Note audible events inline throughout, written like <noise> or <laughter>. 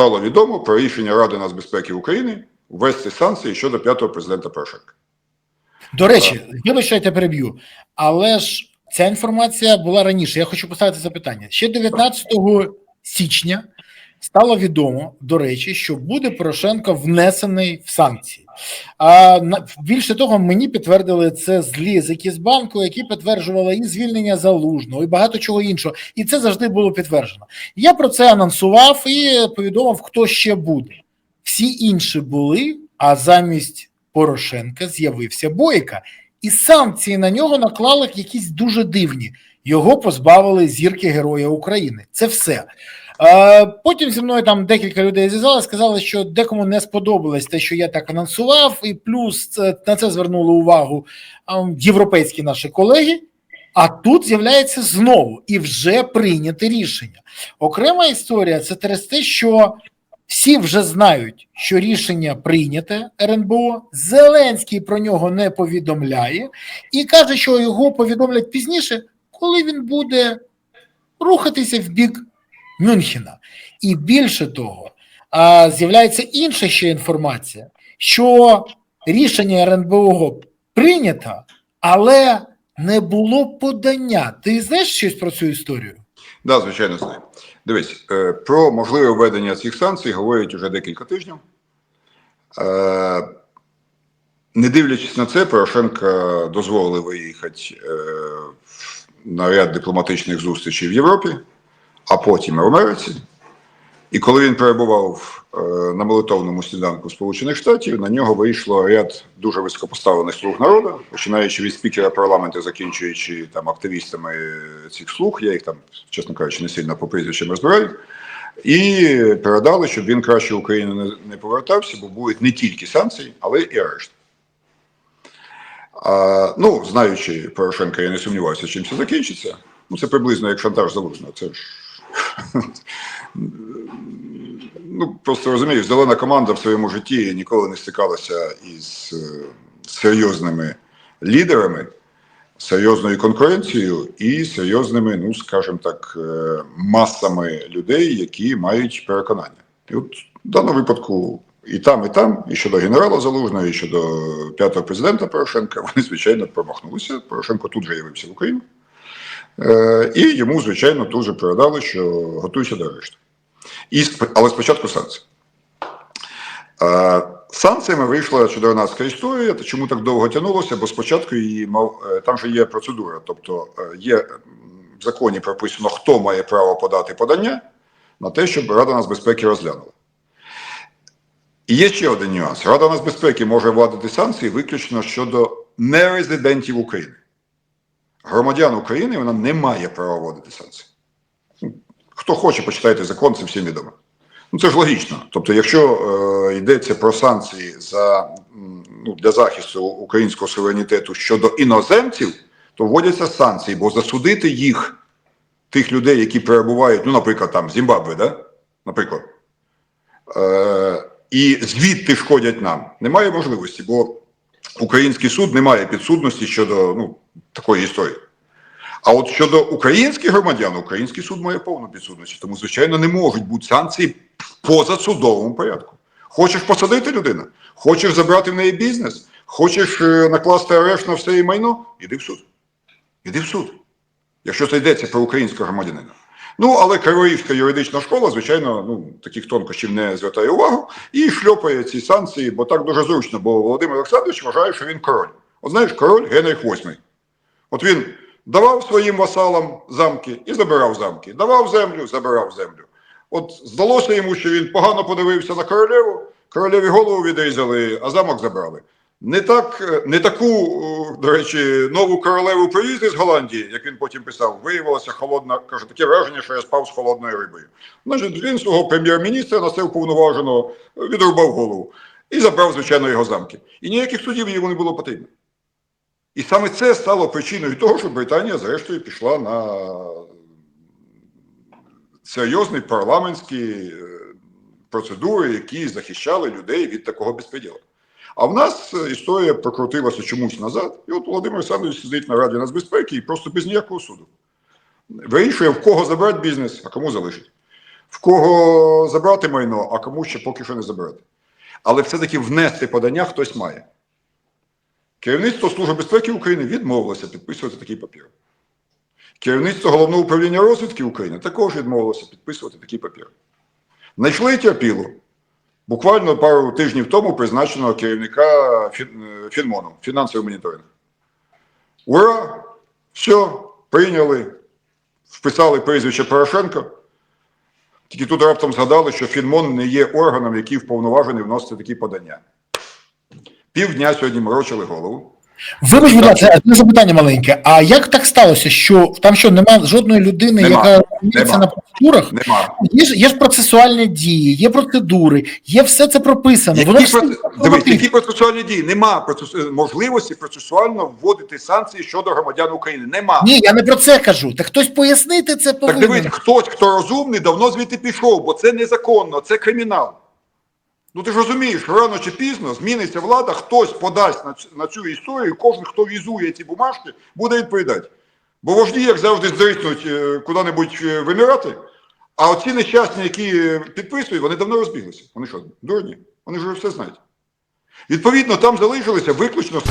стало відомо про рішення Ради нацбезпеки України ввести санкції щодо п'ятого президента Порошенка. До речі, вибачте, переб'ю, але ж ця інформація була раніше. Я хочу поставити запитання. Ще 19 січня стало відомо, до речі, що буде Порошенко внесений в санкції. А більше того, мені підтвердили це злі з Екісбанку, які підтверджували і звільнення залужного, і багато чого іншого. І це завжди було підтверджено. Я про це анонсував і повідомив, хто ще буде. Всі інші були, а замість Порошенка з'явився Бойка, і санкції на нього наклали якісь дуже дивні. Його позбавили зірки Героя України. Це все. Е, Потім зі мною там декілька людей зв'язали, сказали, що декому не сподобалось те, що я так анонсував, і плюс на це звернули увагу європейські наші колеги. А тут з'являється знову і вже прийняте рішення. Окрема історія це через те, що всі вже знають, що рішення прийняте РНБО. Зеленський про нього не повідомляє і каже, що його повідомлять пізніше, коли він буде рухатися в бік Мюнхена. І більше того, з'являється інша ще інформація, що рішення РНБО прийнято, але не було подання. Ти знаєш щось про цю історію? Да, звичайно, знаю. Дивись, е, про можливе введення цих санкцій говорять уже декілька тижнів. Е, Не дивлячись на це, Порошенка дозволили виїхати е, на ряд дипломатичних зустрічей в Європі, а потім в Америці. І коли він перебував е, на молитовному сніданку Сполучених Штатів, на нього вийшло ряд дуже високопоставлених слуг народу, починаючи від спікера парламенту, закінчуючи там активістами цих слуг, я їх там, чесно кажучи, не сильно по прізвищам розбираю. І передали, щоб він краще в Україну не, повертався, бо будуть не тільки санкції, але і арешт. А, ну, знаючи Порошенка, я не сумніваюся, чим це закінчиться. Ну, це приблизно як шантаж залужного. Це ж <laughs> ну просто розумієш, зелена команда в своєму житті ніколи не стикалася із е, серйозними лідерами, серйозною конкуренцією і серйозними, ну скажімо так, е, масами людей, які мають переконання. І от в даному випадку. І там, і там, і щодо генерала Залужного, і щодо п'ятого президента Порошенка, <laughs> вони, звичайно, промахнулися. Порошенко тут же явився в Україну. Е, і йому, звичайно, тут же передали, що готуйся до арешту. І, але спочатку санкції. Е, санкціями вийшла чудернацька історія. Чому так довго тягнулося? Бо спочатку її мав е, там же є процедура, тобто є в законі прописано, хто має право подати подання на те, щоб Рада нацбезпеки розглянула. І є ще один нюанс: Рада нацбезпеки може вводити санкції виключно щодо нерезидентів України. Громадян України вона не має права вводити санкції. Хто хоче, почитайте закон, це всім відомо. Ну це ж логічно. Тобто, якщо е, йдеться про санкції за, ну, для захисту українського суверенітету щодо іноземців, то вводяться санкції, бо засудити їх, тих людей, які перебувають, ну, наприклад, там Зімбабве, да? наприклад, е, і звідти шкодять нам, немає можливості, бо український суд не має підсудності щодо ну, такої історії. А от щодо українських громадян, український суд має повну підсудність, тому, звичайно, не можуть бути санкції в позасудовому порядку. Хочеш посадити людину, хочеш забрати в неї бізнес, хочеш е, накласти арешт на все її майно, іди в суд. Іди в суд. Якщо це йдеться про українського громадянина. Ну, але Криворізька юридична школа, звичайно, ну, таких тонкощів не звертає увагу і шльопає ці санкції, бо так дуже зручно, бо Володимир Олександрович вважає, що він король. От знаєш, король Генрих VIII. От він давав своїм васалам замки і забирав замки. Давав землю, забирав землю. От здалося йому, що він погано подивився на королеву, королеві голову відрізали, а замок забрали. Не так, е, не таку, до речі, нову королеву привізли з Голландії, як він потім писав, виявилася холодна, каже, таке враження, що я спав з холодною рибою. Значить, він свого прем'єр-міністра на це повноваженого відрубав голову і забрав, звичайно, його замки. І ніяких судів йому не було потрібно. І саме це стало причиною того, що Британія, зрештою, пішла на серйозні парламентські е, процедури, які захищали людей від такого безпреділу. А в нас е, історія прокрутилася чомусь назад, і от Володимир Олександрович сидить на Раді нацбезпеки і просто без ніякого суду. Вирішує, в кого забрати бізнес, а кому залишить. в кого забрати майно, а кому ще поки що не забрати. Але все-таки внести подання хтось має. Керівництво Служби безпеки України відмовилося підписувати такий папір. Керівництво Головного управління розвідки України також відмовилося підписувати такий папір. Знайшли терпіло. Буквально пару тижнів тому призначеного керівника е, Фінмону, фінансового моніторингу. Ура! Все, прийняли, вписали прізвище Порошенка. Тільки тут раптом згадали, що Фінмон не є органом, який вповноважений вносити такі подання. Півдня сьогодні морочили голову. Вибач, будь ласка, одне запитання маленьке. А як так сталося, що там що немає жодної людини, Нема. яка розуміється на процедурах? Нема. Є ж є ж процесуальні дії, є процедури, є все це прописано. Воно Які, все проц- дивись, які процесуальні дії? Нема процес- можливості процесуально вводити санкції щодо громадян України. Нема. Ні, я не про це кажу. Так хтось пояснити це Так повинен. дивись, хтось, хто розумний, давно звідти пішов, бо це незаконно, це кримінал. Ну ти ж розумієш, рано чи пізно зміниться влада, хтось подасть на, цю- на цю історію, кожен, хто візує ці бумажки, буде відповідати. Бо вожді, як завжди, здриснуть е, куди-небудь е, вимирати, а оці нещасні, які е, підписують, вони давно розбіглися. Вони що, дурні? Вони ж все знають. Відповідно, там залишилися виключно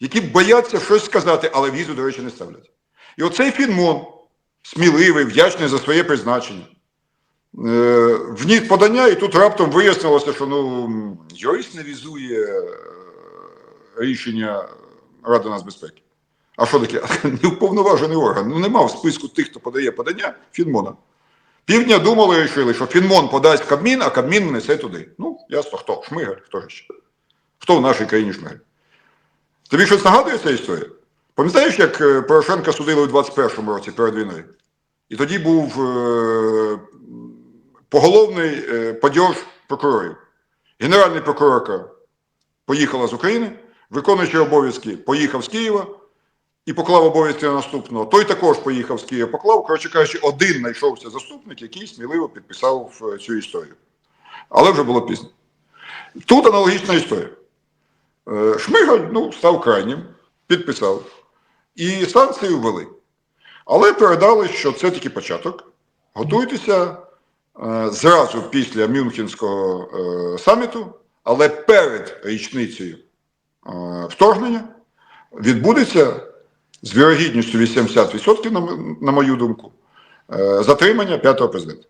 які бояться щось сказати, але візу, до речі, не ставлять. І оцей Фінмон, сміливий, вдячний за своє призначення, вніс подання, і тут раптом вияснилося, що ну, юрист не візує е, рішення Ради нацбезпеки. А що таке? <laughs> Неуповноважений орган. Ну нема в списку тих, хто подає подання Фінмона. Півдня думали і вирішили, що Фінмон подасть в Кабмін, а Кабмін внесе туди. Ну, ясно, хто? Шмигаль, хто ж ще? Хто в нашій країні Шмигаль? Тобі щось нагадує ця історія? Пам'ятаєш, як е, Порошенка судили у 21-му році перед війною? І тоді був е, поголовний е, падьож прокурорів. Генеральний прокурорка поїхала з України, виконуючий обов'язки поїхав з Києва і поклав обов'язки на наступного. Той також поїхав з Києва, поклав. Коротше кажучи, один знайшовся заступник, який сміливо підписав е, цю історію. Але вже було пізно. Тут аналогічна історія. Е, Шмигаль ну, став крайнім, підписав. І санкції ввели. Але передали, що це тільки початок. Готуйтеся зразу після Мюнхенського е, саміту, але перед річницею е, вторгнення відбудеться з вірогідністю 80%, на, мою думку, е, затримання п'ятого президента.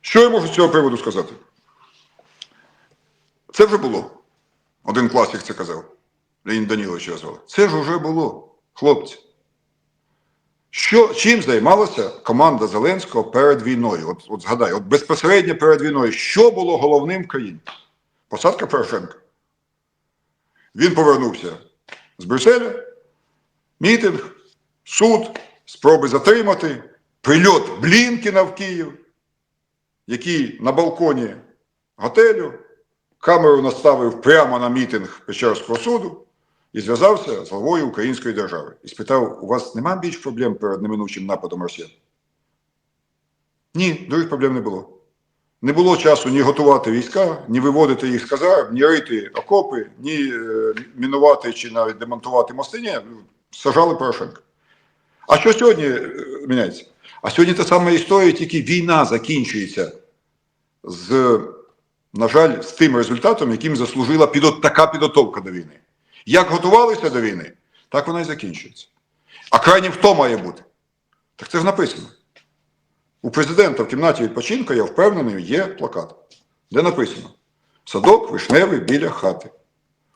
Що я можу з цього приводу сказати? Це вже було. Один класик це казав. Леонід Данілович звали. Це ж вже було, хлопці. Що, чим займалася команда Зеленського перед війною? От, от згадай, от безпосередньо перед війною, що було головним в країні? Посадка Порошенка. Він повернувся з Брюсселя, мітинг, суд, спроби затримати, прильот Блінкіна в Київ, який на балконі готелю камеру наставив прямо на мітинг Печерського суду і зв'язався з главою Української держави. І спитав: у вас нема більш проблем перед неминучим нападом росіян? Ні, других проблем не було. Не було часу ні готувати війська, ні виводити їх з казарм, ні рити окопи, ні е, мінувати чи навіть демонтувати мости. Ні, сажали Порошенка. А що сьогодні е, міняється? А сьогодні та сама історія, тільки війна закінчується з, на жаль, з тим результатом, яким заслужила підо- така підготовка до війни. Як готувалися до війни, так вона і закінчується. А крайнім хто має бути? Так це ж написано. У президента в кімнаті відпочинку, я впевнений, є плакат, де написано: Садок вишневий біля хати.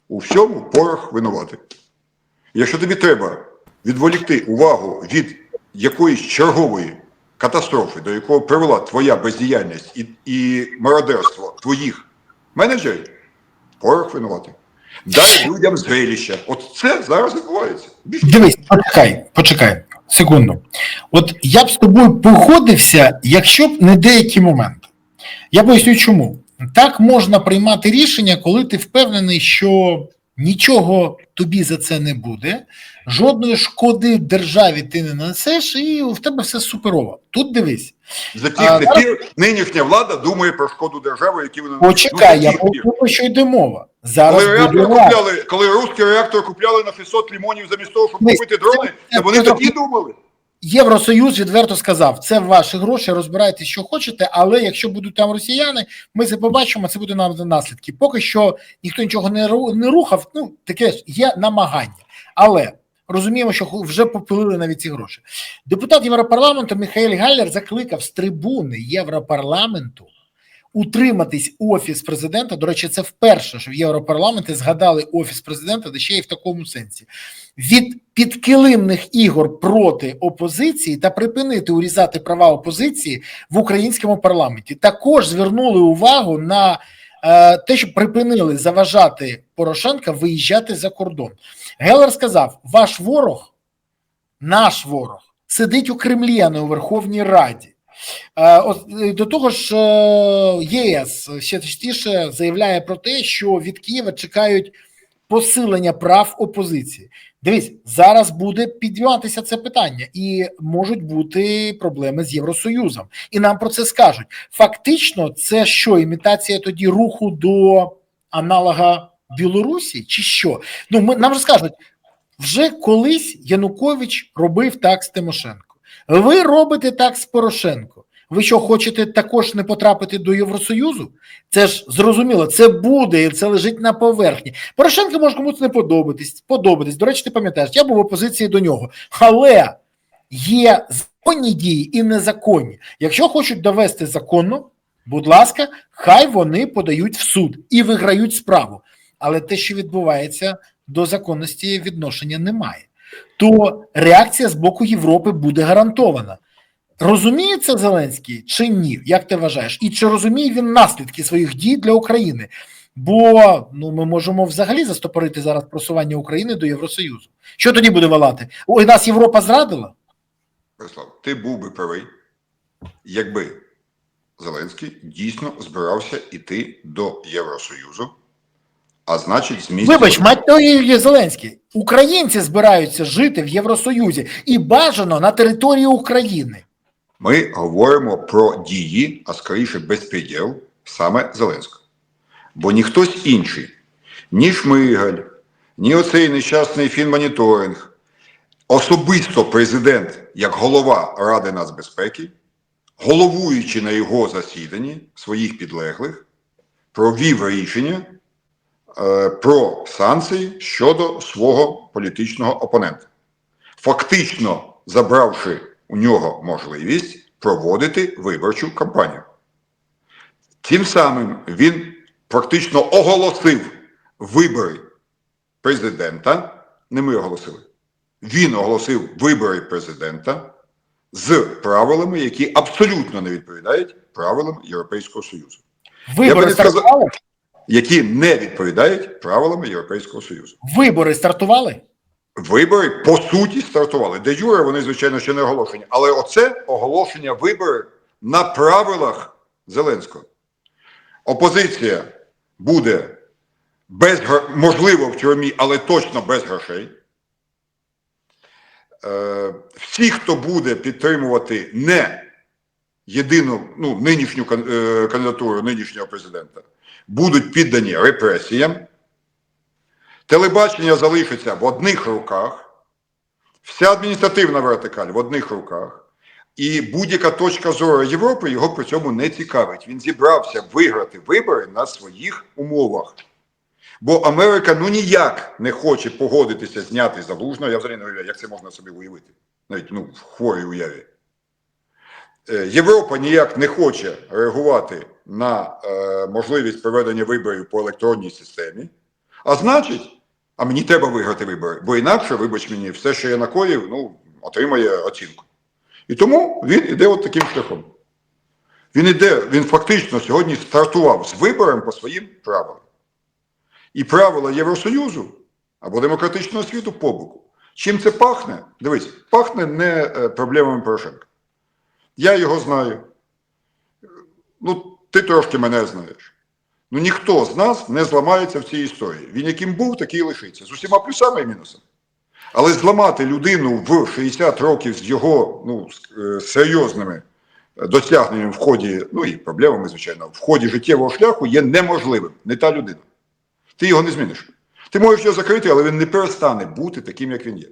У всьому порох винувати. Якщо тобі треба відволікти увагу від якоїсь чергової катастрофи, до якого привела твоя бездіяльність і, і мародерство твоїх менеджерів, порох винувати. Дай людям зрелище. От це зараз відбувається. Дивись, почекай, почекай, секунду. От я б з тобою погодився, якщо б не деякі моменти. Я поясню чому. Так можна приймати рішення, коли ти впевнений, що нічого тобі за це не буде, жодної шкоди державі ти не нанесеш, і в тебе все суперово. Тут дивись, За тих пір нинішня влада думає про шкоду держави, які вона почекай, я про що йде мова. Зараз Коли реактор купляли, коли русський реактор купляли на 600 лімонів замість того, щоб купити дрони, це- вони це тоді думали. Євросоюз відверто сказав: це ваші гроші, розбирайтесь, що хочете, але якщо будуть там росіяни, ми це побачимо, це буде нам наслідки. Поки що ніхто нічого не ру- не рухав. Ну таке ж є намагання, але розуміємо, що вже попилили навіть ці гроші. Депутат Європарламенту Михайль Галлер закликав з трибуни Європарламенту утриматись офіс президента. До речі, це вперше, що в Європарламенті згадали офіс президента, де ще й в такому сенсі від підкилимних ігор проти опозиції та припинити урізати права опозиції в українському парламенті. Також звернули увагу на е, те, що припинили заважати Порошенка виїжджати за кордон. Гелер сказав: ваш ворог, наш ворог, сидить у Кремлі, а не у Верховній Раді. Е, е, До того ж, е, ЄС ще частіше заявляє про те, що від Києва чекають посилення прав опозиції. Дивись, зараз буде підніматися це питання, і можуть бути проблеми з Євросоюзом. І нам про це скажуть. Фактично, це що імітація тоді руху до аналога Білорусі, чи що? Ну ми нам же скажуть, вже колись Янукович робив так з Тимошенко. Ви робите так з Порошенко. Ви що хочете також не потрапити до Євросоюзу? Це ж зрозуміло, це буде, і це лежить на поверхні. Порошенко може комусь не подобатись, подобатись. До речі, ти пам'ятаєш, я був в опозиції до нього. Але є законні дії і незаконні. Якщо хочуть довести законно, будь ласка, хай вони подають в суд і виграють справу. Але те, що відбувається, до законності відношення немає. То реакція з боку Європи буде гарантована. Розуміє це Зеленський чи ні? Як ти вважаєш? І чи розуміє він наслідки своїх дій для України? Бо ну ми можемо взагалі застопорити зараз просування України до Євросоюзу. Що тоді буде валати? Ой, нас Європа зрадила? Борислав, ти був би правий, якби Зеленський дійсно збирався йти до Євросоюзу, а значить, з. Вибач, мать твою, Зеленський. Українці збираються жити в Євросоюзі і бажано на території України. Ми говоримо про дії, а скоріше безпреділ саме Зеленського. Бо ніхтось інший, ні Шмигаль, ні оцей нещасний фінмоніторинг, особисто президент, як голова Ради нацбезпеки, головуючи на його засіданні своїх підлеглих, провів рішення про санкції щодо свого політичного опонента, фактично забравши у нього можливість проводити виборчу кампанію. Тим самим він практично оголосив вибори президента. Не ми оголосили. Він оголосив вибори президента з правилами, які абсолютно не відповідають правилам Європейського Союзу, Вибори сказав-? Які не відповідають правилам Європейського Союзу. Вибори стартували? Вибори по суті стартували. Де юре вони, звичайно, ще не оголошені. Але оце оголошення виборів на правилах Зеленського. Опозиція буде без можливо в тюрмі, але точно без грошей. Е, всі, хто буде підтримувати не єдину ну, нинішню е, кандидатуру нинішнього президента, будуть піддані репресіям. Телебачення залишиться в одних руках, вся адміністративна вертикаль в одних руках, і будь-яка точка зору Європи його при цьому не цікавить. Він зібрався виграти вибори на своїх умовах. Бо Америка ну ніяк не хоче погодитися зняти залужного. Я взагалі не уявляю, як це можна собі уявити, навіть ну, в хворій уяві. Е, Європа ніяк не хоче реагувати на е, можливість проведення виборів по електронній системі. А значить, а мені треба виграти вибори, бо інакше, вибач мені, все, що я накоїв, ну, отримає оцінку. І тому він іде от таким шляхом. Він іде, він фактично сьогодні стартував з вибором по своїм правилам. І правила Євросоюзу або демократичного світу по боку. Чим це пахне? Дивись, пахне не е, проблемами Порошенка. Я його знаю. Ну, ти трошки мене знаєш. Ну ніхто з нас не зламається в цій історії. Він яким був, такий і лишиться. З усіма плюсами і мінусами. Але зламати людину в 60 років з його ну, е, серйозними досягненнями в ході, ну і проблемами, звичайно, в ході життєвого шляху є неможливим. Не та людина. Ти його не зміниш. Ти можеш його закрити, але він не перестане бути таким, як він є.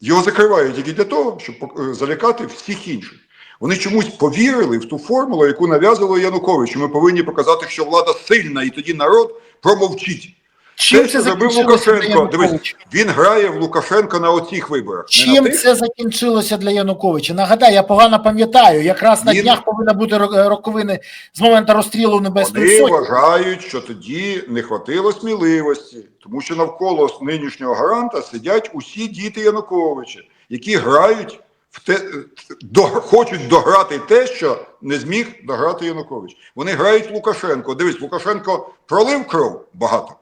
Його закривають тільки для того, щоб е, залякати всіх інших. Вони чомусь повірили в ту формулу, яку нав'язував Янукович, ми повинні показати, що влада сильна, і тоді народ промовчить. Чим Те, що зробив Лукашенко, дивись, він грає в Лукашенка на оцих виборах. Чим на це закінчилося для Януковича? Нагадай, я погано пам'ятаю, якраз на Він- днях повинна бути роковини з моменту розстрілу Небесної Вони Сотні. вважають, що тоді не хватило сміливості, тому що навколо нинішнього гаранта сидять усі діти Януковича, які грають в те, до, хочуть дограти те, що не зміг дограти Янукович. Вони грають Лукашенко. Дивись, Лукашенко пролив кров багато,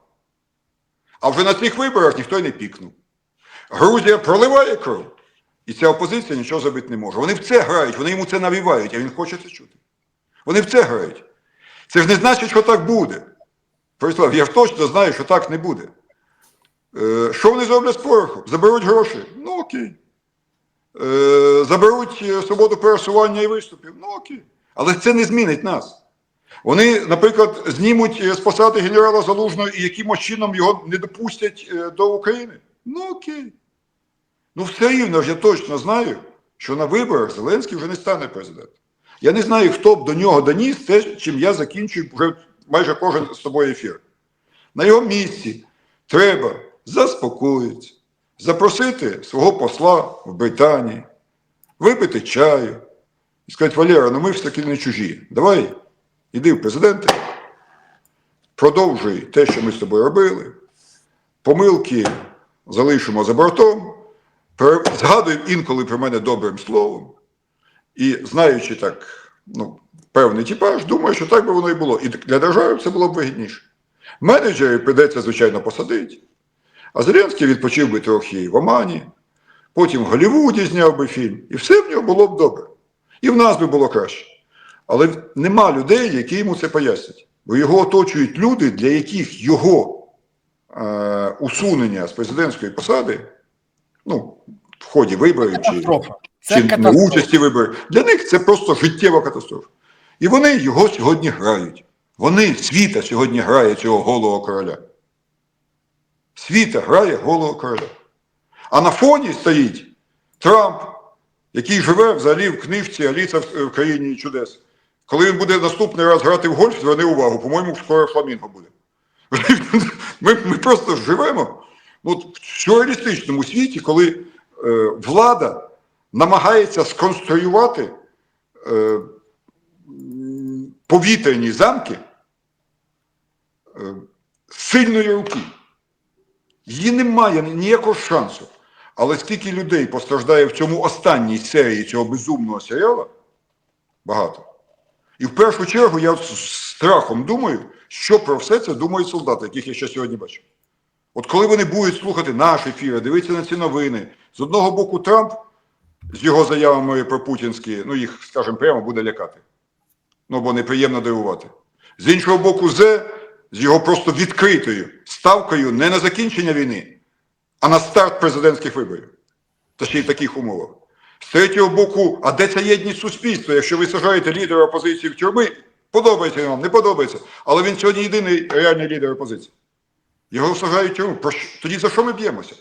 а вже на цих виборах ніхто й не пікнув. Грузія проливає кров, і ця опозиція нічого зробити не може. Вони в це грають, вони йому це навівають, а він хоче це чути. Вони в це грають. Це ж не значить, що так буде. Борислав, я ж точно знаю, що так не буде. Е, що вони зроблять з порохом? Заберуть гроші? Ну окей. Е, заберуть е, свободу пересування і виступів? Ну окей. Але це не змінить нас. Вони, наприклад, знімуть е, з посади генерала Залужного і якимось чином його не допустять до України? Ну окей. Ну все рівно ж я точно знаю, що на виборах Зеленський вже не стане президентом. Я не знаю, хто б до нього доніс те, чим я закінчую вже майже кожен з тобою ефір. На його місці треба заспокоїтися, запросити свого посла в Британії, випити чаю і сказати, Валера, ну ми ж таки не чужі. Давай, іди в президенти, продовжуй те, що ми з тобою робили, помилки залишимо за бортом, згадуй інколи про мене добрим словом. І знаючи так, ну, певний типаж, думаю, що так би воно і було. І для держави це було б вигідніше. Менеджерів прийдеться, звичайно, посадити. А Зеленський відпочив би трохи в Омані, потім в Голлівуді зняв би фільм, і все в нього було б добре. І в нас би було краще. Але нема людей, які йому це пояснять. Бо його оточують люди, для яких його е, усунення з президентської посади, ну, в ході виборів чи Це чи катастрофа. участі в виборах. Для них це просто життєва катастрофа. І вони його сьогодні грають. Вони, світа сьогодні грає цього голого короля. Світа грає голого короля. А на фоні стоїть Трамп, який живе взагалі в книжці Аліса в країні чудес. Коли він буде наступний раз грати в гольф, зверни увагу, по-моєму, скоро фламінго буде. <laughs> Ми, ми просто живемо ну, от в сюрреалістичному світі, коли е, влада намагається сконструювати е, повітряні замки е, сильної руки. Її немає ніякого шансу. Але скільки людей постраждає в цьому останній серії цього безумного серіалу, багато. І в першу чергу я з страхом думаю, що про все це думають солдати, яких я ще сьогодні бачу. От коли вони будуть слухати наш ефір, дивитися на ці новини, з одного боку Трамп з його заявами про путінські, ну їх, скажімо прямо, буде лякати. Ну, бо неприємно дивувати. З іншого боку, Зе з його просто відкритою ставкою не на закінчення війни, а на старт президентських виборів. Та ще й в таких умовах. З третього боку, а де ця єдність суспільства? Якщо ви сажаєте лідера опозиції в тюрми, подобається вам, не подобається. Але він сьогодні єдиний реальний лідер опозиції. Його сажають в тюрму. Тоді за що ми б'ємося?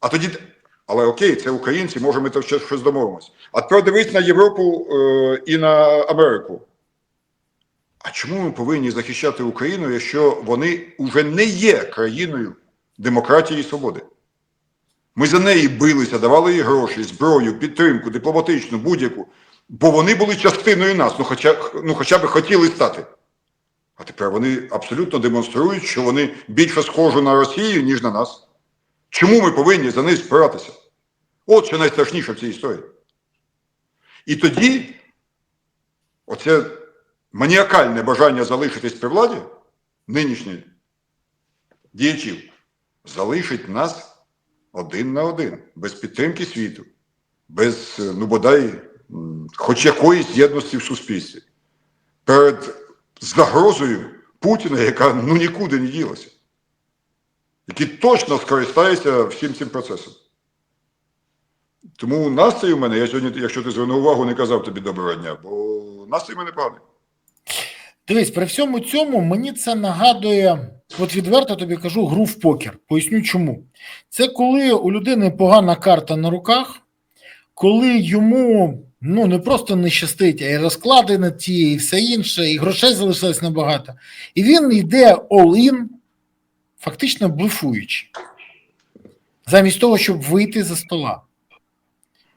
А тоді. Але окей, це українці, може ми то ще щось домовимося. А тепер дивись на Європу е, і на Америку. А чому ми повинні захищати Україну, якщо вони вже не є країною демократії і свободи? Ми за неї билися, давали їй гроші, зброю, підтримку, дипломатичну, будь-яку, бо вони були частиною нас, ну хоча, ну хоча б хотіли стати. А тепер вони абсолютно демонструють, що вони більше схожі на Росію, ніж на нас. Чому ми повинні за них спиратися? От що найстрашніше в цій історії. І тоді оце маніакальне бажання залишитись при владі нинішніх діячів залишить нас один на один, без підтримки світу, без, ну бодай, хоч якоїсь єдності в суспільстві, перед загрозою Путіна, яка ну нікуди не ділася, який точно скористається всім цим процесом. Тому настрій у мене, я сьогодні, якщо ти звернув увагу, не казав тобі доброго дня, бо настрій у мене поганий. Дивись, при всьому цьому мені це нагадує от відверто тобі кажу, гру в покер. Поясню чому. Це коли у людини погана карта на руках, коли йому ну не просто не щастить, а й розклади на ті, і все інше, і грошей залишилось набагато. І він йде all-in, фактично блефуючи, замість того, щоб вийти за стола.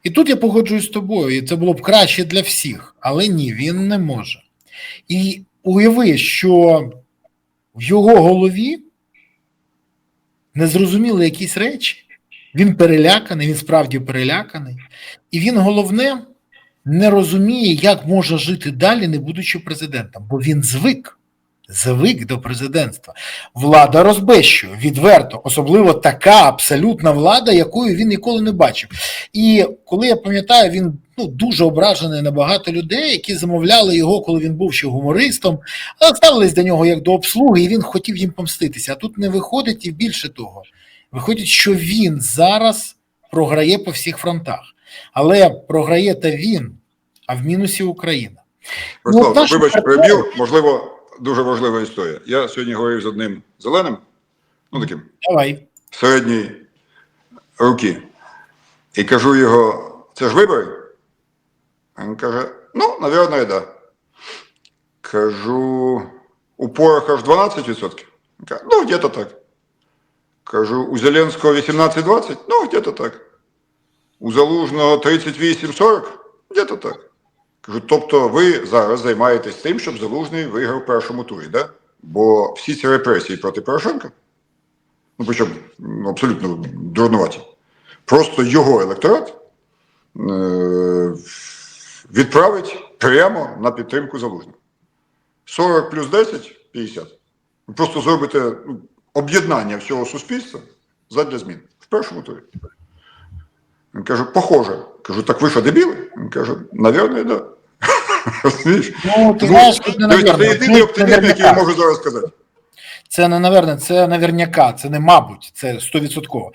І тут я погоджуюсь з тобою, і це було б краще для всіх, але ні, він не може. І уяви, що в його голові не зрозуміли якісь речі. Він переляканий, він справді переляканий, і він головне не розуміє, як може жити далі, не будучи президентом, бо він звик. Звик до президентства. Влада розбещує відверто, особливо така абсолютна влада, якою він ніколи не бачив. І коли я пам'ятаю, він ну дуже ображений на багато людей, які замовляли його, коли він був ще гумористом, але ставились до нього як до обслуги, і він хотів їм помститися. А тут не виходить, і більше того, виходить, що він зараз програє по всіх фронтах, але програє та він, а в мінусі Україна. Руслав, Ну, вибач, партнери- можливо, дуже важлива історія. Я сьогодні говорив з одним зеленим, ну таким Давай. середньої руки, і кажу його: це ж вибори? Він каже: ну, навірно, і да. Кажу, у Пороха ж 12%. Він каже, ну, где-то так. Кажу, у Зеленського 18-20? Ну, где-то так. У Залужного 38-40? Где-то так. Кажу, тобто ви зараз займаєтесь тим, щоб Залужний виграв в першому турі, да? Бо всі ці репресії проти Порошенка, ну причому ну, абсолютно дурнуваті, просто його електорат е- відправить прямо на підтримку Залужного. 40 плюс 10 50. Ви просто зробите ну, об'єднання всього суспільства задля змін в першому турі. Він каже, похоже. Кажу, так ви що, дебіли? Він каже, навірно, да. <laughs> Ну, ти знаєш, Це єдиний оптимізм, який я можу зараз сказати. Це не наверно, це наверняка, це не мабуть, це стовідсотково.